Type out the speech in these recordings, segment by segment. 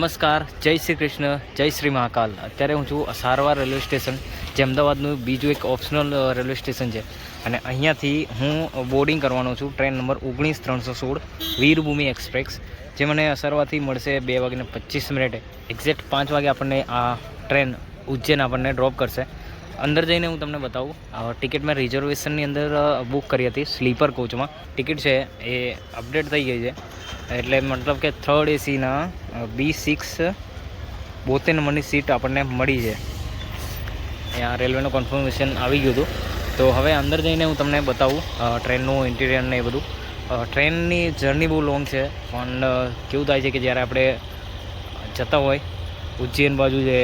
નમસ્કાર, જય શ્રી કૃષ્ણ, જય શ્રી મહાકાલ. અત્યારે હું છું સારવાર રેલવે સ્ટેશન, જે અમદાવાદનું બીજું એક ઓપ્શનલ રેલવે સ્ટેશન છે. અને અહીંયાથી હું બોર્ડિંગ કરવાનો છું, ટ્રેન નંબર ઓગણીસ ત્રણસો સોળ, વીરભૂમિ એક્સપ્રેસ, જે મને અસરવાથી મળશે બે વાગીને પચીસ મિનિટે. એક્ઝેક્ટ પાંચ વાગે આપણને આ ટ્રેન ઉજ્જૈન આપણને ડ્રોપ કરશે. અંદર જઈને હું તમને બતાવું ટિકિટ મેં રિઝર્વેશનની અંદર બુક કરી હતી સ્લીપર કોચમાં. ટિકિટ છે એ અપડેટ થઈ ગઈ છે. એટલે મતલબ કે થર્ડ એસીના બી સિક્સ બોતેર નંબરની સીટ આપણને મળી છે. અહીંયા રેલવેનું કન્ફર્મેશન આવી ગયું હતું. તો હવે અંદર જઈને હું તમને બતાવું ટ્રેનનું ઇન્ટિરિયર ને એ બધું. ટ્રેનની જર્ની બહુ લોંગ છે, પણ કેવું થાય છે કે જ્યારે આપણે જતા હોય, ઉજ્જૈન બાજુ જે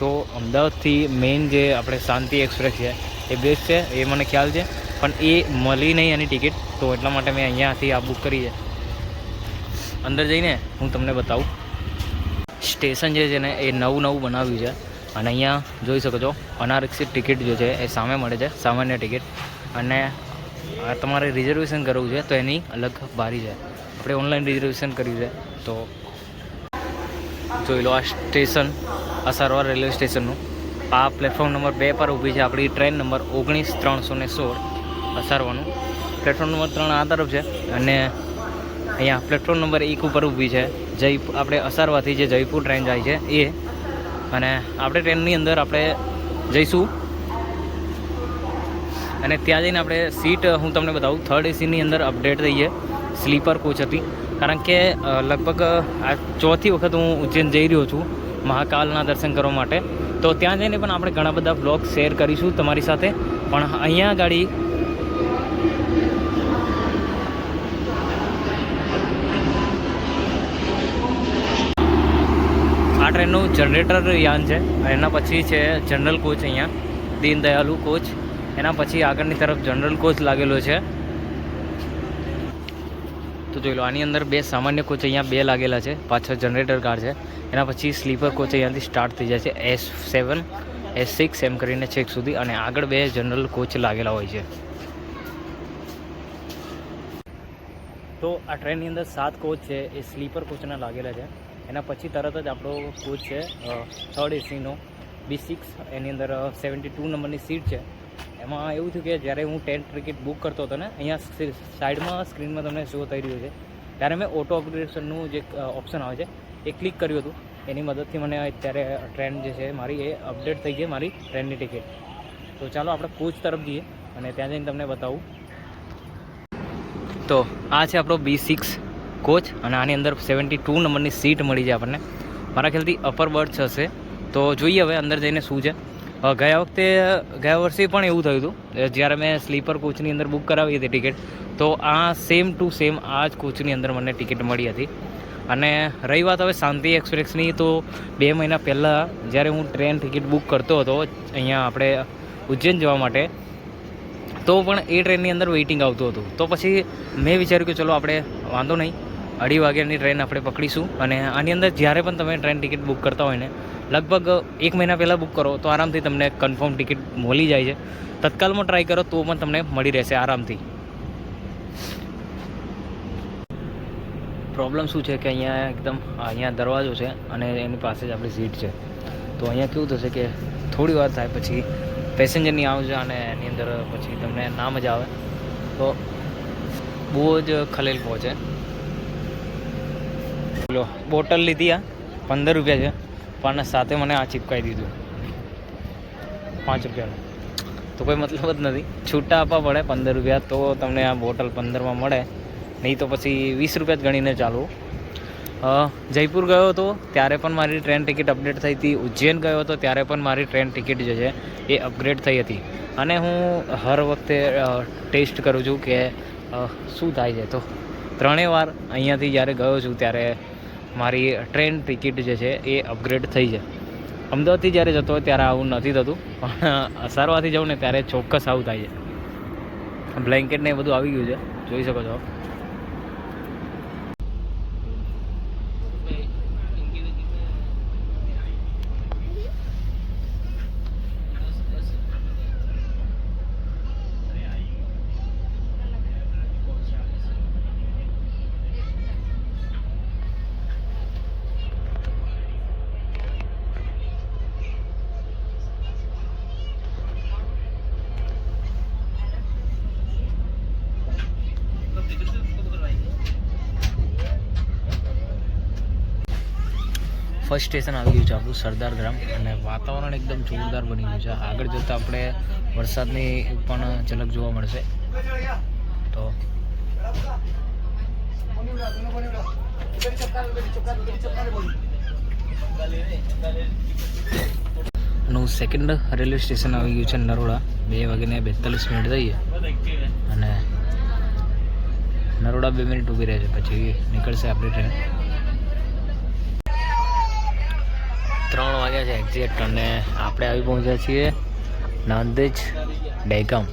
તો અમદાવાદથી મેઇન જે આપણે શાંતિ એક્સપ્રેસ છે, એ બેસ્ટ છે, એ મને ખ્યાલ છે. પણ એ મળી નહીં એની ટિકિટ તો એટલા માટે મેં અહીંયાથી આ બુક કરી છે. અંદર જઈને હું તમને બતાવું. સ્ટેશન જે છે ને, એ નવું નવું બનાવ્યું છે. અને અહીંયા જોઈ શકો છો, અનારક્ષિત ટિકિટ જે છે, એ સામે મળે છે, સામાન્ય ટિકિટ. અને તમારે રિઝર્વેશન કરવું છે, તો એની અલગ બારી છે. આપણે ઓનલાઈન રિઝર્વેશન કર્યું છે, તો જોઈ લો આ સ્ટેશન, આ રેલવે સ્ટેશનનું. આ પ્લેટફોર્મ નંબર બે પર ઊભી છે આપણી ટ્રેન નંબર ઓગણીસ ત્રણસો ને સોળ, અસારવાનું. પ્લેટફોર્મ નંબર ત્રણ આ તરફ છે. અને અહીંયા પ્લેટફોર્મ નંબર એક ઉપર ઊભી છે. જય આપણે અસારવાથી જે જયપુર ટ્રેન જાય છે, એ. અને આપણે ટ્રેનની અંદર આપણે જઈશું. અને ત્યાં જઈને આપણે સીટ હું તમને બતાવું થર્ડ એસીની અંદર અપડેટ થઈ છે સ્લીપર કોચ હતી. કારણ કે લગભગ, આ ચોથી વખત હું ઉજ્જૈન જઈ રહ્યો છું મહાકાલના દર્શન કરવા માટે. તો ત્યાં જઈને પણ આપણે ઘણા બધા બ્લોગ શેર કરીશું તમારી સાથે. પણ અહીંયા ગાડી આ ટ્રેનનું જનરેટર યાન છે. એના પછી છે જનરલ કોચ અહીંયા. દીનદયાલુ કોચ એના પછી આગળની તરફ જનરલ કોચ લાગેલો છે. તો જોઈ લો, આની અંદર બે સામાન્ય કોચ અહીંયા બે લાગેલા છે. પાછળ જનરેટર કાર છે. એના પછી સ્લીપર કોચ અહીંયાથી સ્ટાર્ટ થઈ જાય છે. S seven S six M કરીને છેક સુધી અને આગળ બે જનરલ કોચ લાગેલા હોય છે. તો આ ટ્રેનની અંદર સાત કોચ છે. એ સ્લીપર કોચના લાગેલા છે. એના પછી તરત જ આપણો કોચ છે થર્ડ એસીનો બી સિક્સ એની અંદર સેવન્ટી ટુ નંબરની સીટ છે. એમાં એવું થયું કે જ્યારે હું ટેન્ટ ટિકિટ બુક કરતો હતો ને, અહીંયા સાઈડમાં સ્ક્રીનમાં તમને શો થઈ રહ્યું છે. ત્યારે મેં ઓટો અપગ્રેડેશનનું જે ઓપ્શન આવે છે, એ ક્લિક કર્યું હતું. એની મદદથી મને અત્યારે ટ્રેન જે છે, મારી એ અપડેટ થઈ ગઈ મારી ટ્રેનની ટિકિટ તો ચાલો આપણે કોચ તરફ જઈએ અને ત્યાં જઈને તમને બતાવું. તો આ છે આપણો બી સિક્સ કોચ અને આની અંદર સેવન્ટી ટુ નંબરની સીટ મળી છે આપણને. મારા ખ્યાલથી અપર બર્થ હશે. તો જોઈએ હવે અંદર જઈને શું છે. ગયા વખતે, ગયા વર્ષે પણ એવું થયું હતું. જ્યારે મેં સ્લીપર કોચની અંદર બુક કરાવી હતી ટિકિટ તો આ સેમ ટુ સેમ આ જ કોચની અંદર મને ટિકિટ મળી હતી. અને રહી વાત હવે શાંતિ એક્સપ્રેસની, તો બે મહિના પહેલાં જ્યારે હું ટ્રેન ટિકિટ બુક કરતો હતો, અહીંયા આપણે ઉજ્જૈન જવા માટે, તો પણ એ ટ્રેનની અંદર વેઇટિંગ આવતું હતું. તો પછી મેં વિચાર્યું કે ચલો આપણે વાંધો નહીં. અઢી વાગ્યાની ટ્રેન આપણે પકડીશું અને આની અંદર જ્યારે પણ તમે ટ્રેન ટિકિટ બુક કરતા હોય ને, લગભગ એક મહિના પહેલાં બુક કરો તો આરામથી તમને કન્ફર્મ ટિકિટ મળી જાય છે. તત્કાલમાં ટ્રાય કરો તો પણ તમને મળી રહેશે આરામથી. પ્રોબ્લેમ શું છે કે અહીંયા એકદમ, અહીંયા દરવાજો છે અને એની પાસે જ આપણી સીટ છે. તો અહીંયા કેવું થશે કે થોડી વાર થાય પછી પેસેન્જરની આવશે અને એની અંદર પછી તમને ના મજા આવે. તો બહુ જ ખલેલ પહોંચે. લો બોટલ લીધી આ, પંદર રૂપિયા છે. પણ સાથે મને આ ચીપકાવી દીધું. પાંચ રૂપિયાનું તો કોઈ મતલબ જ નથી. છૂટા આપવા પડે પંદર રૂપિયા, તો તમને આ બોટલ પંદરમાં મળે. નહીં તો પછી વીસ રૂપિયા જ ગણીને ચાલવું જયપુર ગયો હતો, ત્યારે પણ મારી ટ્રેન ટિકિટ અપડેટ થઈ હતી. ઉજ્જૈન ગયો હતો, ત્યારે પણ મારી ટ્રેન ટિકિટ જે છે, એ અપગ્રેડ થઈ હતી. અને હું હર વખતે ટેસ્ટ કરું છું કે શું થાય છે. તો ત્રણેય વાર અહીંયાથી જ્યારે ગયો છું ત્યારે મારી ટ્રેન ટિકિટ જે છે એ અપગ્રેડ થઈ છે. અમદાવાદથી જ્યારે જતો હોય ત્યારે આવું નથી થતું, પણ અસારવાથી જાઉં ને ત્યારે ચોક્કસ આવું થાય છે. બ્લેન્કેટ ને એ બધું આવી ગયું છે, જોઈ શકો છો ફર્સ્ટ સ્ટેશન આવી ગયું છે આપણું સરદાર ગ્રામ અને વાતાવરણ એકદમ જોરદાર બની ગયું છે. આગળ જતાં આપણે વરસાદની પણ ઝલક જોવા મળશે. તો નું સેકન્ડ રેલવે સ્ટેશન આવી ગયું છે નરોડા. બે વાગીને બેતાલીસ મિનિટ થઈએ. અને નરોડા બે મિનિટ ઊભી રહે છે પછી નીકળશે આપણી ટ્રેન ત્રણ વાગ્યા છે એક્ઝેક્ટ અને આપણે આવી પહોંચ્યા છીએ નાંદેજ ડેગામ.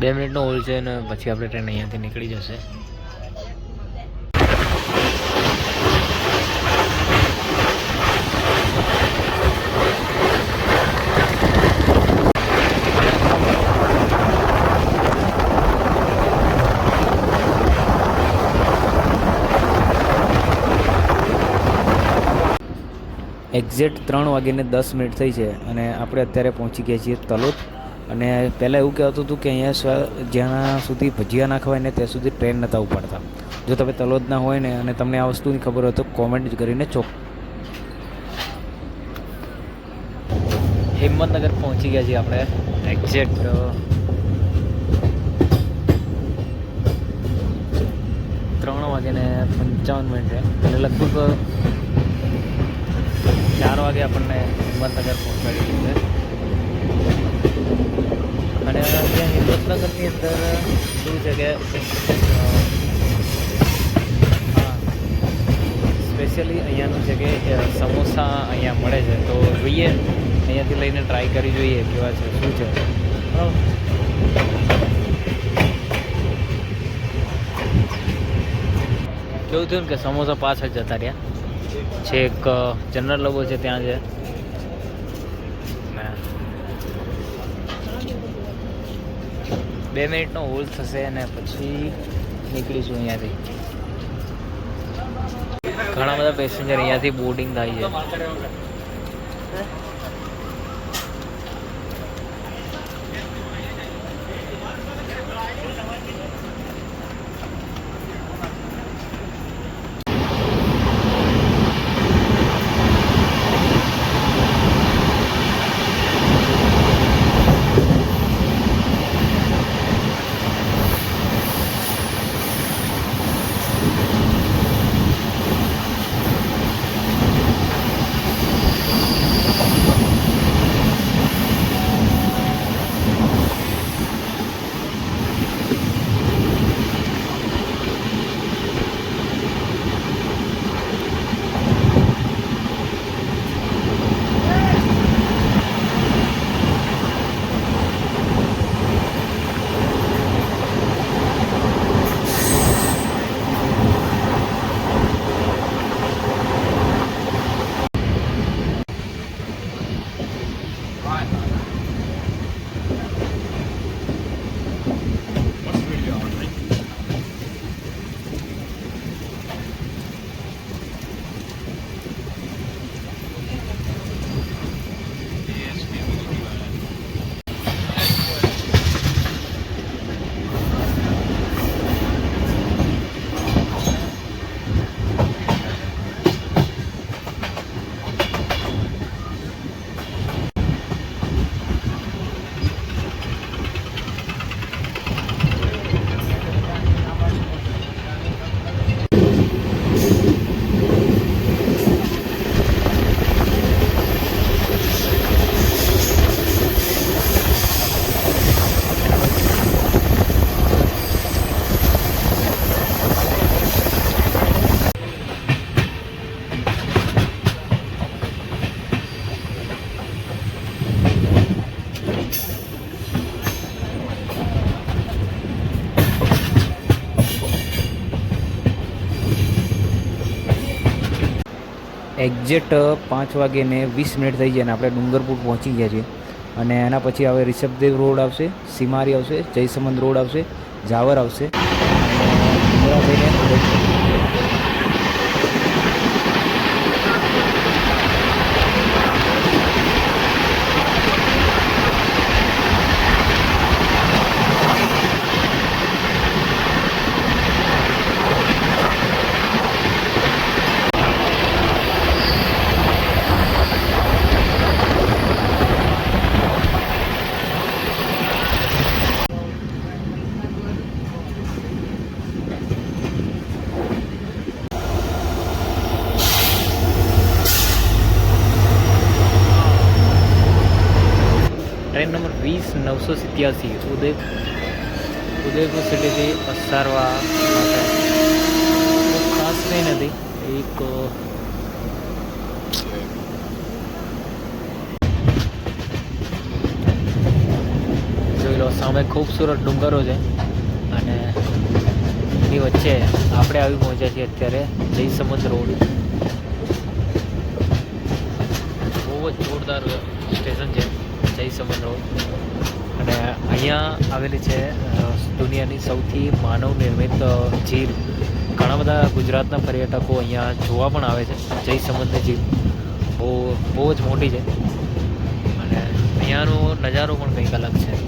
બે મિનિટનો હોલ છે અને પછી આપણે ટ્રેન અહીંયાથી નીકળી જશે. એક્ઝેક્ટ ત્રણ વાગીને દસ મિનિટ થઈ છે અને આપણે અત્યારે પહોંચી ગયા છીએ તલોદ. અને પહેલાં એવું કહેવાતું હતું કે અહીંયા જ્યાં સુધી ભજીયા ના ખવાય ને ત્યાં સુધી ટ્રેન નહોતા ઉપાડતા. જો તમે તલોદના હોય ને અને તમને આ વસ્તુની ખબર હોય તો કોમેન્ટ કરીને ચોક હિંમતનગર પહોંચી ગયા છીએ આપણે. એક્ઝેક્ટ ત્રણ વાગ્યાને પંચાવન મિનિટ એટલે લગભગ ચાર વાગે આપણને હિંમતનગર પહોંચાડી દીધું અને ત્યાં હિંમતનગરની અંદર શું છે કે સ્પેશિયલી અહીંયાનું છે કે સમોસા અહીંયા મળે છે. તો જોઈએ, અહીંયાથી લઈને ટ્રાય કરી જોઈએ કેવા છે, શું છે. કેવું થયું ને કે સમોસા પાછળ જતા રહ્યા? છેક એક જનરલ લોબો છે ત્યાં છે. બે મિનિટનો હોલ્ડ થશે અને પછી નીકળીશું અહીંયાથી. ઘણા બધા પેસેન્જર અહીંયાથી બોર્ડિંગ થાય છે. એક્ઝેક્ટ પાંચ વાગે ને વીસ મિનિટ થઈ જાય અને આપણે ડુંગરપુર પહોંચી ગયા છીએ. અને એના પછી હવે રિષભદેવ રોડ આવશે, સીમારી આવશે, જયસમંદ રોડ આવશે જાવર આવશે અને મુંદ્રા થઈને સિત્યાસી ઉદય ઉદયપુર સિટીથી અસારવા ખાસ કંઈ નથી, એક, જોઈ લો, સામે ખૂબસૂરત ડુંગરો છે. અને એ વચ્ચે આપણે આવી પહોંચ્યા છીએ અત્યારે જયસમંદ રોડ. બહુ જ જોરદાર સ્ટેશન છે જયસમંદ રોડ. અહીંયા આવેલી છે દુનિયાની સૌથી માનવ નિર્મિત ઝીલ. ઘણા બધા ગુજરાતના પર્યટકો અહીંયા જોવા પણ આવે છે. જય સંબંધ ઝીલ. બહુ બહુ જ મોટી છે. અને અહીંયાનો નજારો પણ કંઈક અલગ છે.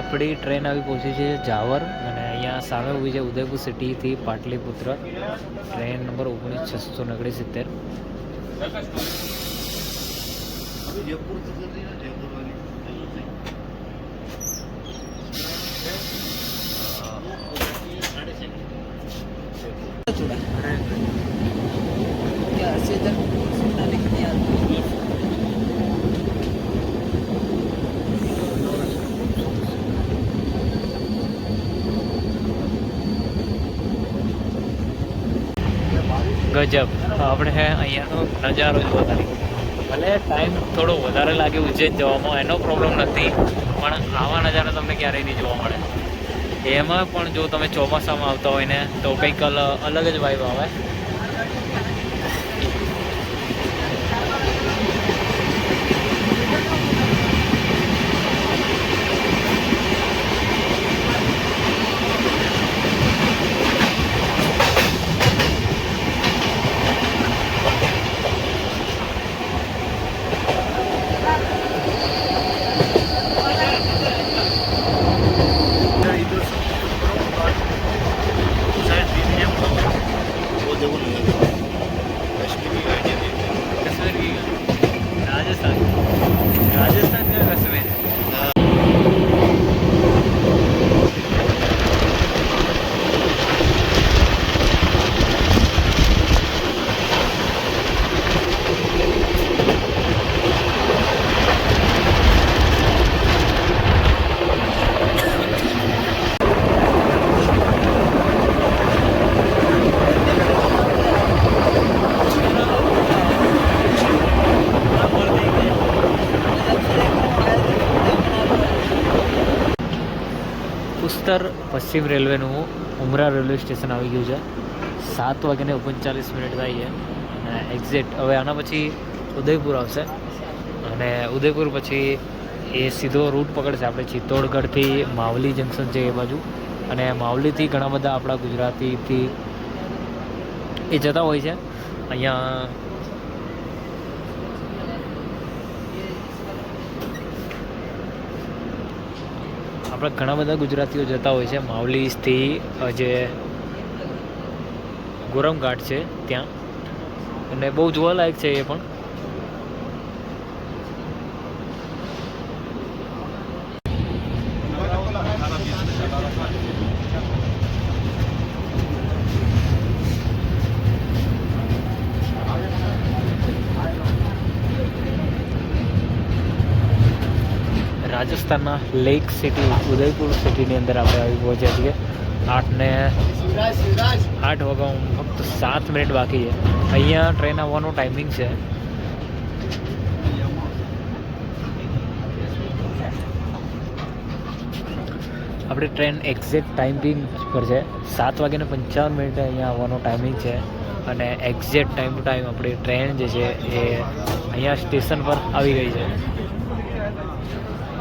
આપણી ટ્રેન આવી પહોંચી છે જાવર અને અહીંયા સામે ઊભી છે ઉદયપુર સિટીથી પાટલીપુત્ર. ટ્રેન નંબર ઓગણીસ છસો નગડી ગજબ. આપણે અહીંયાનો નજારો જોવા વધારે ભલે ટાઈમ થોડો વધારે લાગે ઉજ્જૈન જવામાં, એનો પ્રોબ્લેમ નથી, પણ આવા નજારા તમને ક્યારેય નહીં જોવા મળે. એમાં પણ જો તમે ચોમાસામાં આવતા હોય ને, તો કંઈક અલગ જ વાઇબ આવે. પશ્ચિમ રેલવેનું ઉમરા રેલવે સ્ટેશન આવી ગયું છે. સાત વાગ્યાને ઓગણચાલીસ મિનિટ થાય છે. અને એક્ઝેક્ટ હવે આના પછી ઉદયપુર આવશે. અને ઉદયપુર પછી એ સીધો રૂટ પકડશે. આપણે ચિત્તોડગઢથી માવલી જંકશન છે એ બાજુ. અને માવલીથી ઘણા બધા આપણા ગુજરાતીથી એ જતા હોય છે. અહીંયા આપણે ઘણા બધા ગુજરાતીઓ જતા હોય છે. માવલીસથી જે ગોરમઘાટ છે ત્યાં. અને બહુ જોવાલાયક છે એ પણ. રાજસ્થાનના લેક સિટી, ઉદયપુર સિટીની અંદર આપણે આવી પહોંચ્યા છીએ. આઠને આઠ વાગ્યા ફક્ત સાત મિનિટ બાકી છે. અહીંયા ટ્રેન આવવાનો ટાઈમિંગ છે. આપણી ટ્રેન એક્ઝેક્ટ ટાઈમિંગ પર છે. સાત વાગ્યાને પંચાવન મિનિટે અહીંયા આવવાનો ટાઈમિંગ છે. અને એક્ઝેક્ટ ટાઈમ ટુ ટાઈમ આપણી ટ્રેન જે છે એ અહીંયા સ્ટેશન પર આવી ગઈ છે.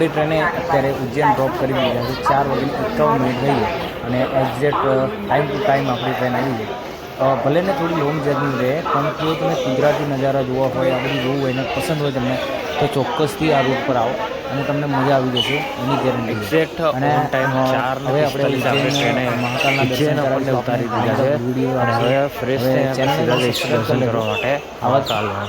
આપણી ટ્રેને અત્યારે ઉજ્જૈન ડ્રોપ કરી દીધા છે. ચાર વાગે એકાવન મિનિટ થઈ અને એક્ઝેક્ટ ટાઈમ ટુ ટાઈમ આપણી ટ્રેન આવી છે ભલે ને થોડી લોંગ જર્ની રહે પણ જો તમે ગુજરાતી નજારા જોવા હોય આ બધું જોવું હોય ને પસંદ હોય તમને તો ચોક્કસથી આ રૂટ પર આવો અને તમને મજા આવી જશે એની ગેરંટી એક્ઝેક્ટ અને ટાઈમ ચાર હવે આપણે મહાકાલના દર્શન આપણને ઉતારી દીધા છે. અને હવે ફ્રેશ થઈને સીધા દર્શન કરવા માટે આવા મહાકાલમાં.